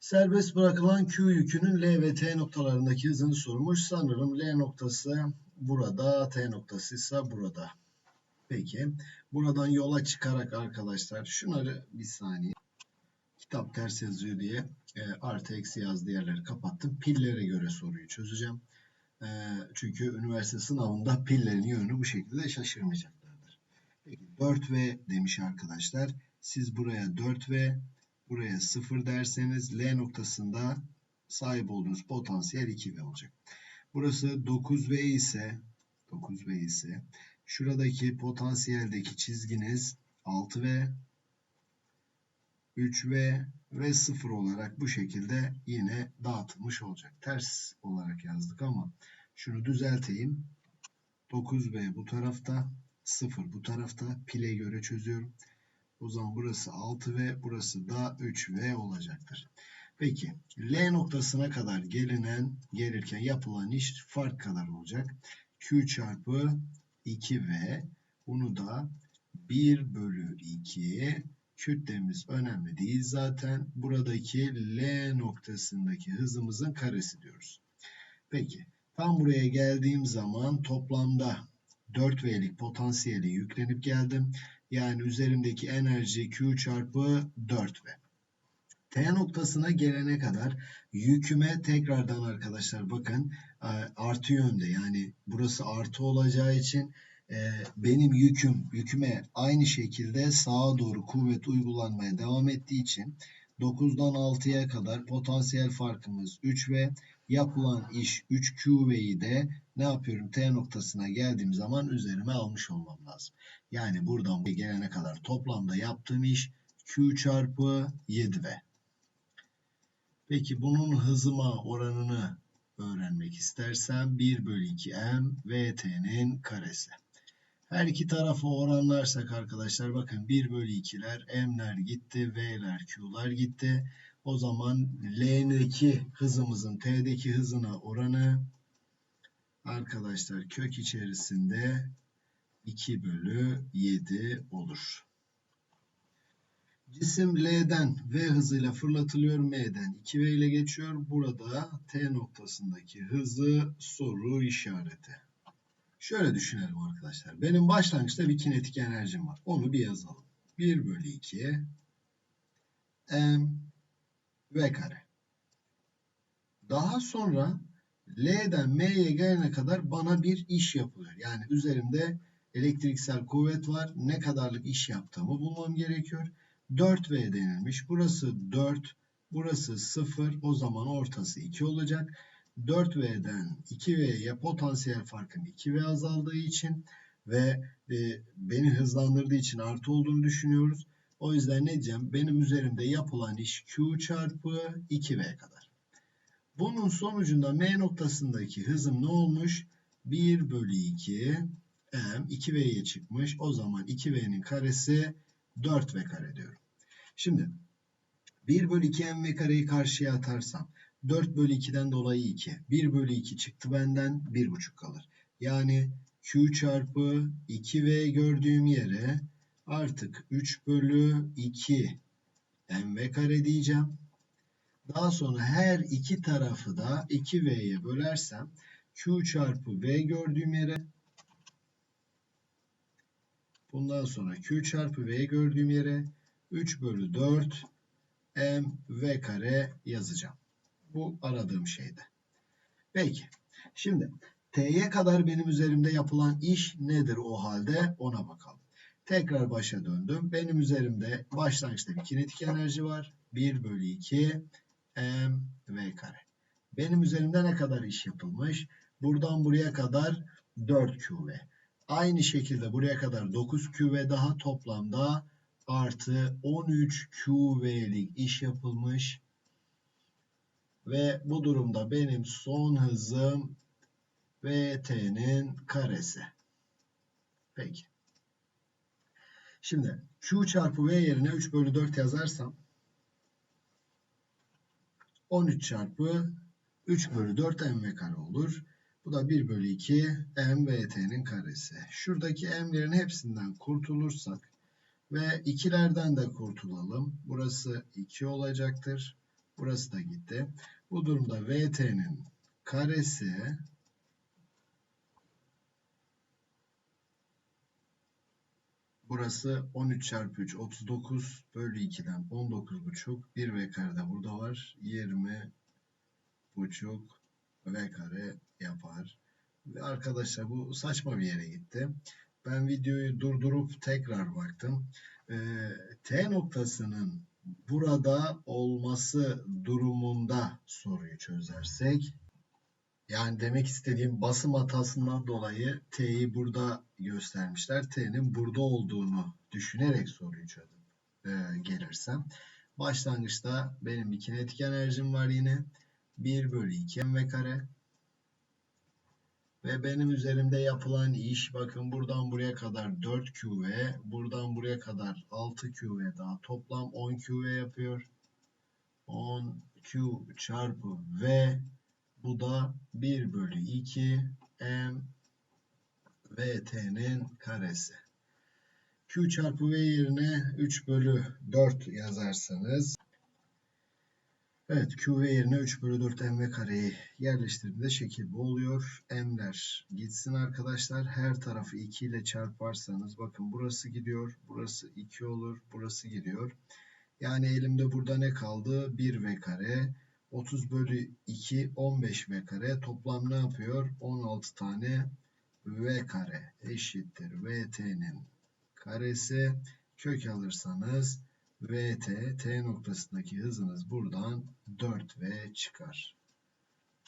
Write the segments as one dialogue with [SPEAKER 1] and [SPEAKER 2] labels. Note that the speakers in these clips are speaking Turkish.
[SPEAKER 1] Serbest bırakılan Q yükünün L ve T noktalarındaki hızını sormuş. Sanırım L noktası burada, T noktası ise burada. Peki. Buradan yola çıkarak arkadaşlar şunları bir saniye. Kitap ters yazıyor diye e, artı eksi yazdığı yerleri kapattım. Pillere göre soruyu çözeceğim. E, çünkü üniversite sınavında pillerin yönü bu şekilde şaşırmayacaklardır. Peki 4V demiş arkadaşlar. Siz buraya 4V, buraya 0 derseniz L noktasında sahip olduğunuz potansiyel 2V olacak. Burası 9V ise 9V ise şuradaki potansiyeldeki çizginiz 6V 3V ve 0 olarak bu şekilde yine dağıtılmış olacak. Ters olarak yazdık ama şunu düzelteyim. 9V bu tarafta, 0 bu tarafta. Pile göre çözüyorum. O zaman burası 6V, burası da 3V olacaktır. Peki L noktasına kadar gelinen, gelirken yapılan iş fark kadar olacak. Q çarpı 2V bunu da 1 bölü 2 kütlemiz önemli değil zaten. Buradaki L noktasındaki hızımızın karesi diyoruz. Peki tam buraya geldiğim zaman toplamda 4V'lik potansiyeli yüklenip geldim. Yani üzerimdeki enerji Q çarpı 4V. T noktasına gelene kadar yüküme tekrardan arkadaşlar bakın e, artı yönde yani burası artı olacağı için e, benim yüküm yüküme aynı şekilde sağa doğru kuvvet uygulanmaya devam ettiği için 9'dan 6'ya kadar potansiyel farkımız 3 ve yapılan iş 3QV'yi de ne yapıyorum T noktasına geldiğim zaman üzerime almış olmam lazım. Yani buradan buraya gelene kadar toplamda yaptığım iş Q çarpı 7V. Peki bunun hızıma oranını öğrenmek istersem 1 bölü 2 m vt'nin karesi. Her iki tarafı oranlarsak arkadaşlar bakın 1 bölü 2'ler m'ler gitti, v'ler q'lar gitti. O zaman l'deki hızımızın t'deki hızına oranı arkadaşlar kök içerisinde 2 bölü 7 olur. Cisim L'den V hızıyla fırlatılıyor. M'den 2V ile geçiyor. Burada T noktasındaki hızı soru işareti. Şöyle düşünelim arkadaşlar. Benim başlangıçta bir kinetik enerjim var. Onu bir yazalım. 1 bölü 2 M V kare. Daha sonra L'den M'ye gelene kadar bana bir iş yapılıyor. Yani üzerimde elektriksel kuvvet var. Ne kadarlık iş yaptığımı bulmam gerekiyor. 4V denilmiş. Burası 4, burası 0. O zaman ortası 2 olacak. 4V'den 2V'ye potansiyel farkım 2V azaldığı için ve e, beni hızlandırdığı için artı olduğunu düşünüyoruz. O yüzden ne diyeceğim? Benim üzerimde yapılan iş Q çarpı 2V kadar. Bunun sonucunda M noktasındaki hızım ne olmuş? 1 bölü 2 M 2V'ye çıkmış. O zaman 2V'nin karesi 4V kare diyorum. Şimdi 1 bölü 2 M kareyi karşıya atarsam 4 bölü 2'den dolayı 2. 1 bölü 2 çıktı benden 1,5 kalır. Yani Q çarpı 2V gördüğüm yere artık 3 bölü 2 mv kare diyeceğim. Daha sonra her iki tarafı da 2V'ye bölersem Q çarpı V gördüğüm yere bundan sonra Q çarpı V gördüğüm yere 3 bölü 4 m v kare yazacağım. Bu aradığım şeyde. Peki. Şimdi t'ye kadar benim üzerimde yapılan iş nedir o halde ona bakalım. Tekrar başa döndüm. Benim üzerimde başlangıçta bir kinetik enerji var. 1 bölü 2 m v kare. Benim üzerimde ne kadar iş yapılmış? Buradan buraya kadar 4 qv. Aynı şekilde buraya kadar 9 qv daha toplamda artı 13 QV'lik iş yapılmış. Ve bu durumda benim son hızım VT'nin karesi. Peki. Şimdi Q çarpı V yerine 3 bölü 4 yazarsam 13 çarpı 3 bölü 4 mv kare olur. Bu da 1 bölü 2 mvt'nin karesi. Şuradaki m'lerin hepsinden kurtulursak ve ikilerden de kurtulalım. Burası 2 olacaktır. Burası da gitti. Bu durumda VT'nin karesi Burası 13 çarpı 3 39 bölü 2'den 19 buçuk. 1 v kare de burada var. 20 buçuk v kare yapar. Ve arkadaşlar bu saçma bir yere gitti. Ben videoyu durdurup tekrar baktım. Ee, T noktasının burada olması durumunda soruyu çözersek yani demek istediğim basım hatasından dolayı T'yi burada göstermişler. T'nin burada olduğunu düşünerek soruyu çözüp e, gelirsem. Başlangıçta benim bir kinetik enerjim var yine. 1 bölü 2 mv kare. Ve benim üzerimde yapılan iş bakın buradan buraya kadar 4 QV, buradan buraya kadar 6 QV daha toplam 10 QV yapıyor. 10 Q çarpı V bu da 1 bölü 2 M VT'nin karesi. Q çarpı V yerine 3 bölü 4 yazarsanız Evet Q yerine 3 bölü 4 M kareyi yerleştirdiğinde şekil bu oluyor. M'ler gitsin arkadaşlar. Her tarafı 2 ile çarparsanız bakın burası gidiyor. Burası 2 olur. Burası gidiyor. Yani elimde burada ne kaldı? 1 V kare. 30 bölü 2 15 V kare. Toplam ne yapıyor? 16 tane V kare eşittir. VT'nin karesi. Kök alırsanız VT, T noktasındaki hızınız buradan 4V çıkar.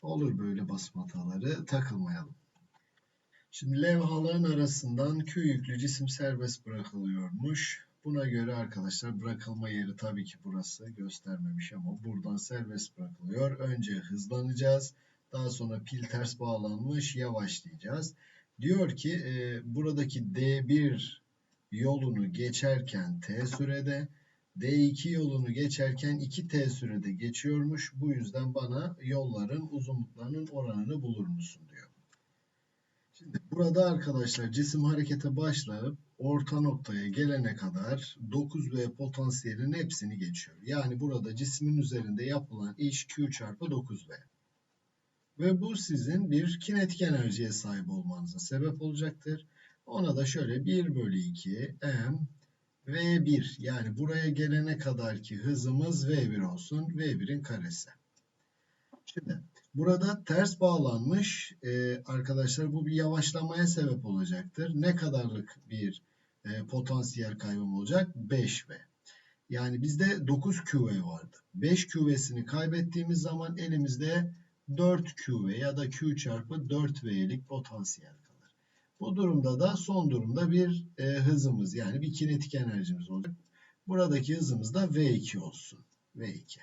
[SPEAKER 1] Olur böyle basım hataları takılmayalım. Şimdi levhaların arasından Q yüklü cisim serbest bırakılıyormuş. Buna göre arkadaşlar bırakılma yeri tabii ki burası göstermemiş ama buradan serbest bırakılıyor. Önce hızlanacağız. Daha sonra pil ters bağlanmış yavaşlayacağız. Diyor ki e, buradaki D1 yolunu geçerken T sürede D2 yolunu geçerken 2T sürede geçiyormuş. Bu yüzden bana yolların uzunluklarının oranını bulur musun diyor. Şimdi burada arkadaşlar cisim harekete başlayıp orta noktaya gelene kadar 9V potansiyelin hepsini geçiyor. Yani burada cismin üzerinde yapılan iş Q çarpı 9V. Ve bu sizin bir kinetik enerjiye sahip olmanıza sebep olacaktır. Ona da şöyle 1 bölü 2 M V1 yani buraya gelene kadar ki hızımız V1 olsun. V1'in karesi. Şimdi burada ters bağlanmış e, arkadaşlar bu bir yavaşlamaya sebep olacaktır. Ne kadarlık bir e, potansiyel kaybım olacak? 5V. Yani bizde 9 QV vardı. 5 QV'sini kaybettiğimiz zaman elimizde 4 QV ya da Q çarpı 4V'lik potansiyel bu durumda da son durumda bir e, hızımız yani bir kinetik enerjimiz olacak. Buradaki hızımız da V2 olsun. V2.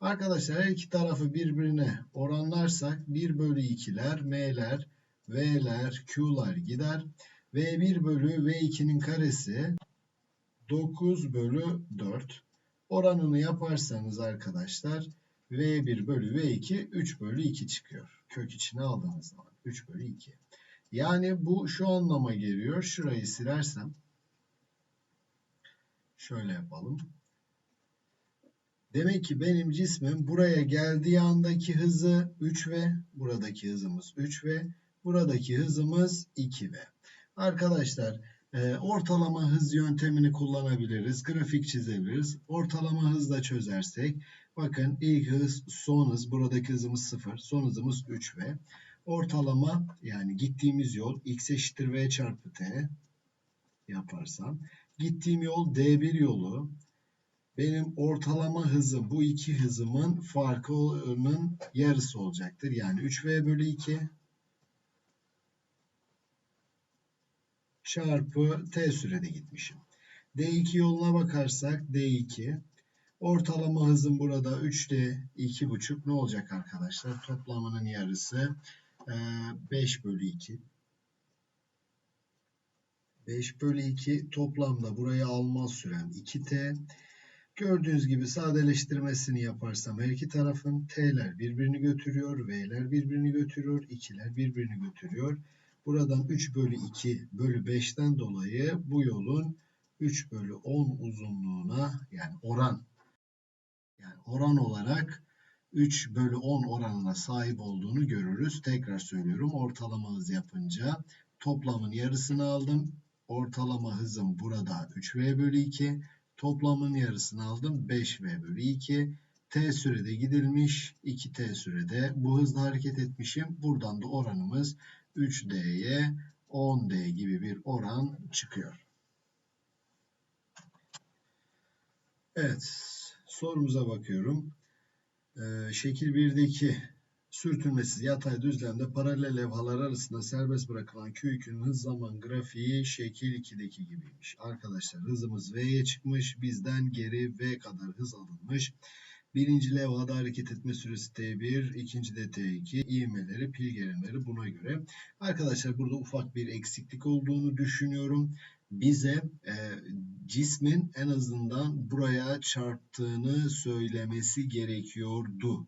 [SPEAKER 1] Arkadaşlar her iki tarafı birbirine oranlarsak 1 bölü 2'ler, M'ler, V'ler, Q'lar gider. V1 bölü V2'nin karesi 9 bölü 4. Oranını yaparsanız arkadaşlar V1 bölü V2 3 bölü 2 çıkıyor. Kök içine aldığınız zaman 3 bölü 2. Yani bu şu anlama geliyor. Şurayı silersem şöyle yapalım. Demek ki benim cismim buraya geldiği andaki hızı 3V, buradaki hızımız 3V, buradaki hızımız 2V. Arkadaşlar e, ortalama hız yöntemini kullanabiliriz. Grafik çizebiliriz. Ortalama hızla çözersek bakın ilk hız son hız buradaki hızımız 0, son hızımız 3V ortalama yani gittiğimiz yol x eşittir v çarpı t yaparsam gittiğim yol d1 yolu benim ortalama hızım bu iki hızımın farkının yarısı olacaktır. Yani 3v bölü 2 çarpı t sürede gitmişim. D2 yoluna bakarsak D2 ortalama hızım burada 3D 2,5 ne olacak arkadaşlar? Toplamının yarısı 5 bölü 2. 5 bölü 2 toplamda buraya almaz süren 2t. Gördüğünüz gibi sadeleştirmesini yaparsam her iki tarafın t'ler birbirini götürüyor, v'ler birbirini götürüyor, 2'ler birbirini götürüyor. Buradan 3 bölü 2 bölü 5'ten dolayı bu yolun 3 bölü 10 uzunluğuna yani oran yani oran olarak 3 bölü 10 oranına sahip olduğunu görürüz. Tekrar söylüyorum ortalama hız yapınca toplamın yarısını aldım. Ortalama hızım burada 3v bölü 2. Toplamın yarısını aldım 5v bölü 2. T sürede gidilmiş 2t sürede bu hızla hareket etmişim. Buradan da oranımız 3d'ye 10d gibi bir oran çıkıyor. Evet sorumuza bakıyorum. Ee, şekil 1'deki sürtünmesiz yatay düzlemde paralel levhalar arasında serbest bırakılan Q yükünün hız zaman grafiği şekil 2'deki gibiymiş. Arkadaşlar hızımız V'ye çıkmış. Bizden geri V kadar hız alınmış. Birinci levhada hareket etme süresi T1, ikinci de T2, ivmeleri, pil gerilimleri buna göre. Arkadaşlar burada ufak bir eksiklik olduğunu düşünüyorum. Bize e, cismin en azından buraya çarptığını söylemesi gerekiyordu.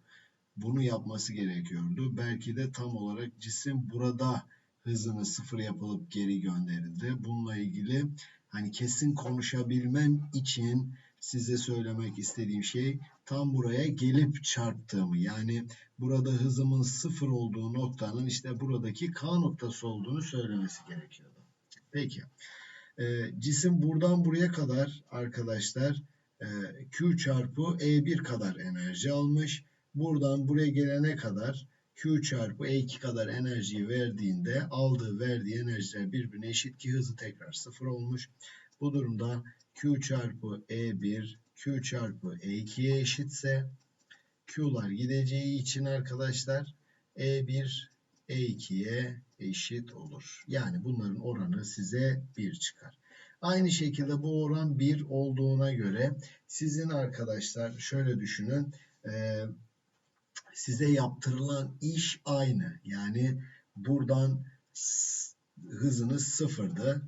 [SPEAKER 1] Bunu yapması gerekiyordu. Belki de tam olarak cisim burada hızını sıfır yapılıp geri gönderildi. Bununla ilgili hani kesin konuşabilmem için size söylemek istediğim şey tam buraya gelip çarptığımı yani burada hızımın sıfır olduğu noktanın işte buradaki K noktası olduğunu söylemesi gerekiyordu. Peki. E, cisim buradan buraya kadar arkadaşlar e, Q çarpı E1 kadar enerji almış. Buradan buraya gelene kadar Q çarpı E2 kadar enerjiyi verdiğinde aldığı verdiği enerjiler birbirine eşit ki hızı tekrar sıfır olmuş. Bu durumda Q çarpı E1 Q çarpı E2'ye eşitse Q'lar gideceği için arkadaşlar E1 E2'ye eşit olur. Yani bunların oranı size 1 çıkar. Aynı şekilde bu oran 1 olduğuna göre sizin arkadaşlar şöyle düşünün. E, size yaptırılan iş aynı. Yani buradan hızınız sıfırdı.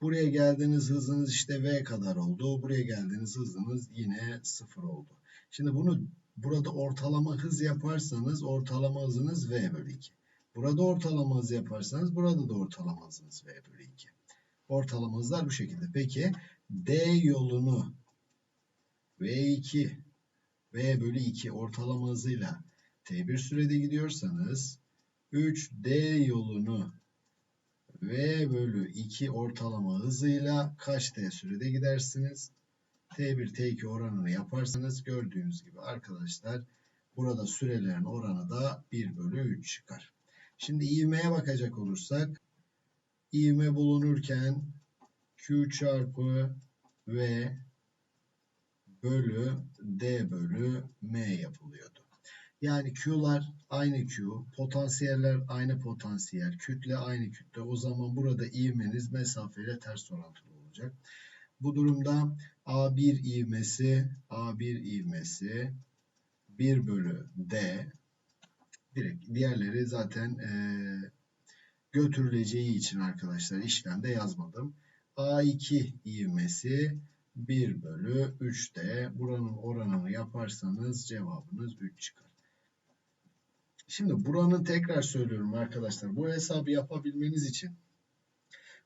[SPEAKER 1] Buraya geldiğiniz hızınız işte V kadar oldu. Buraya geldiğiniz hızınız yine sıfır oldu. Şimdi bunu burada ortalama hız yaparsanız ortalama hızınız V bölü 2. Burada ortalama hız yaparsanız burada da ortalama hızınız V bölü 2. Ortalama hızlar bu şekilde. Peki D yolunu V2 V bölü 2 ortalama hızıyla T1 sürede gidiyorsanız 3D yolunu V bölü 2 ortalama hızıyla kaç T sürede gidersiniz? T1 T2 oranını yaparsanız gördüğünüz gibi arkadaşlar burada sürelerin oranı da 1 bölü 3 çıkar. Şimdi ivmeye bakacak olursak ivme bulunurken Q çarpı V bölü D bölü M yapılıyordu. Yani Q'lar aynı Q, potansiyeller aynı potansiyel, kütle aynı kütle. O zaman burada ivmeniz mesafeyle ters orantılı olacak. Bu durumda A1 ivmesi, A1 ivmesi 1 bölü D direkt diğerleri zaten e, götürüleceği için arkadaşlar işlemde yazmadım. A2 ivmesi 1 bölü 3'te buranın oranını yaparsanız cevabınız 3 çıkar. Şimdi buranın tekrar söylüyorum arkadaşlar. Bu hesabı yapabilmeniz için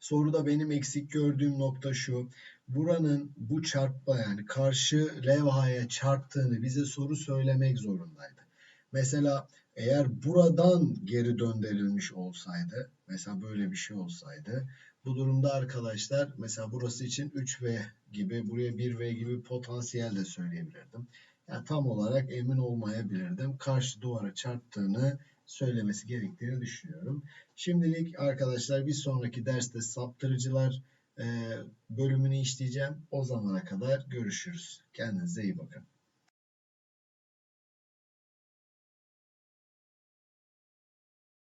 [SPEAKER 1] soruda benim eksik gördüğüm nokta şu. Buranın bu çarpma yani karşı levhaya çarptığını bize soru söylemek zorundaydı. Mesela eğer buradan geri döndürülmüş olsaydı, mesela böyle bir şey olsaydı, bu durumda arkadaşlar mesela burası için 3V gibi, buraya 1V gibi potansiyel de söyleyebilirdim. Yani tam olarak emin olmayabilirdim. Karşı duvara çarptığını söylemesi gerektiğini düşünüyorum. Şimdilik arkadaşlar bir sonraki derste saptırıcılar bölümünü işleyeceğim. O zamana kadar görüşürüz. Kendinize iyi bakın.